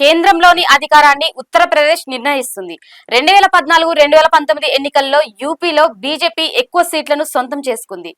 కేంద్రంలోని అధికారాన్ని ఉత్తరప్రదేశ్ నిర్ణయిస్తుంది. రెండు వేల పద్నాలుగు రెండు వేల పంతొమ్మిది ఎన్నికల్లో యూపీలో బీజేపీ ఎక్కువ సీట్లను సొంతం చేసుకుంది.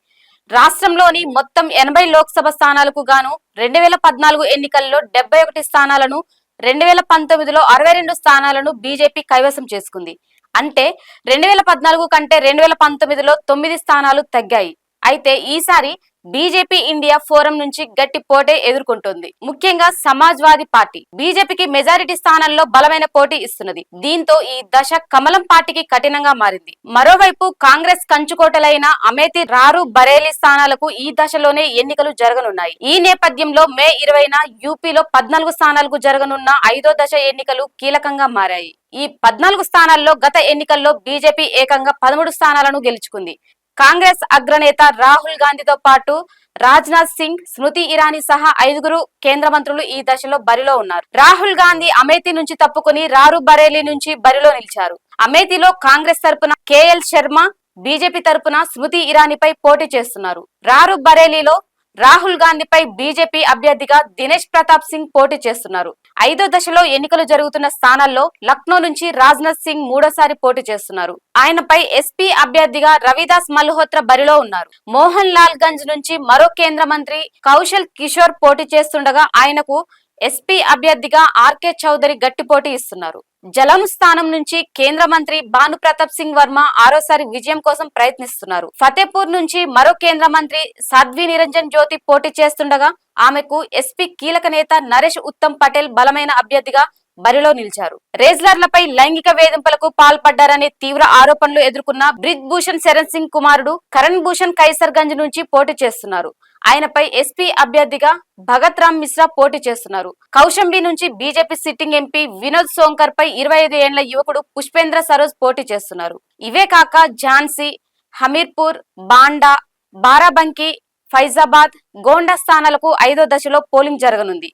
రాష్ట్రంలోని మొత్తం ఎనభై లోక్సభ స్థానాలకు గాను రెండు వేల పద్నాలుగు ఎన్నికల్లో డెబ్బై ఒకటి స్థానాలను రెండు వేల పంతొమ్మిదిలో అరవై రెండు స్థానాలను బీజేపీ కైవసం చేసుకుంది. అంటే రెండు వేల పద్నాలుగు కంటే రెండు వేల పంతొమ్మిదిలో తొమ్మిది స్థానాలు తగ్గాయి. అయితే ఈసారి బీజేపీ ఇండియా ఫోరం నుంచి గట్టి పోటే ఎదుర్కొంటోంది. ముఖ్యంగా సమాజ్వాదీ పార్టీ. బీజేపీకి మెజారిటీ స్థానాల్లో బలమైన పోటీ ఇస్తున్నది. దీంతో ఈ దశ కమలం పార్టీకి కఠినంగా మారింది. మరోవైపు కాంగ్రెస్ కంచుకోటలైన అమేతి రారు బరేలీ స్థానాలకు ఈ దశలోనే ఎన్నికలు జరగనున్నాయి. ఈ నేపథ్యంలో మే ఇరవైన యూపీలో పద్నాలుగు స్థానాలకు జరగనున్న ఐదో దశ ఎన్నికలు కీలకంగా మారాయి. ఈ పద్నాలుగు స్థానాల్లో గత ఎన్నికల్లో బీజేపీ ఏకంగా పదమూడు స్థానాలను గెలుచుకుంది. కాంగ్రెస్ అగ్రనేత రాహుల్ గాంధీతో పాటు రాజ్నాథ్ సింగ్ స్మృతి ఇరానీ సహా ఐదుగురు కేంద్ర మంత్రులు ఈ దశలో బరిలో ఉన్నారు. రాహుల్ గాంధీ అమేథీ నుంచి తప్పుకుని రారు బరేలీ నుంచి బరిలో నిలిచారు. అమేథీలో కాంగ్రెస్ తరపున కేఎల్ శర్మ బీజేపీ తరపున స్మృతి ఇరానీపై పోటీ చేస్తున్నారు. రారు బరేలీలో రాహుల్ గాంధీపై బీజేపీ అభ్యర్థిగా దినేష్ ప్రతాప్ సింగ్ పోటీ చేస్తున్నారు. ఐదో దశలో ఎన్నికలు జరుగుతున్న స్థానాల్లో లక్నో నుంచి రాజ్నాథ్ సింగ్ మూడోసారి పోటీ చేస్తున్నారు. ఆయనపై ఎస్పీ అభ్యర్థిగా రవిదాస్ మల్హోత్రా బరిలో ఉన్నారు. మోహన్ లాల్ గంజ్ నుంచి మరో కేంద్ర మంత్రి కౌశల్ కిషోర్ పోటీ చేస్తుండగా ఆయనకు ఎస్పీ అభ్యర్థిగా ఆర్కే చౌదరి గట్టి పోటీ ఇస్తున్నారు. జలం స్థానం నుంచి కేంద్ర మంత్రి భాను ప్రతాప్ సింగ్ వర్మ ఆరోసారి విజయం కోసం ప్రయత్నిస్తున్నారు. ఫతేపూర్ నుంచి మరో కేంద్ర మంత్రి సాధ్వి నిరంజన్ జ్యోతి పోటీ చేస్తుండగా ఆమెకు ఎస్పీ కీలక నేత నరేష్ ఉత్తమ్ పటేల్ బలమైన అభ్యర్థిగా బరిలో నిలిచారు. రేజ్లర్లపై లైంగిక వేధింపులకు పాల్పడ్డారనే తీవ్ర ఆరోపణలు ఎదుర్కొన్న బ్రిజ్ భూషణ్ శరణ్ సింగ్ కుమారుడు కరణ్ భూషణ్ కైసర్ గంజ్ నుంచి పోటీ చేస్తున్నారు. ఆయనపై ఎస్పీ అభ్యర్థిగా భగత్ రామ్ మిశ్రా పోటీ చేస్తున్నారు. కౌశంబి నుంచి BJP sitting MP Vinod Sonkar పై ఇరవై ఐదు ఏళ్ళ యువకుడు పుష్పేంద్ర సరోజ్ పోటీ చేస్తున్నారు. ఇవే కాక ఝాన్సీ హమీర్పూర్ బాండా బారాబంకి ఫైజాబాద్ గోండా స్థానాలకు ఐదో దశలో పోలింగ్ జరగనుంది.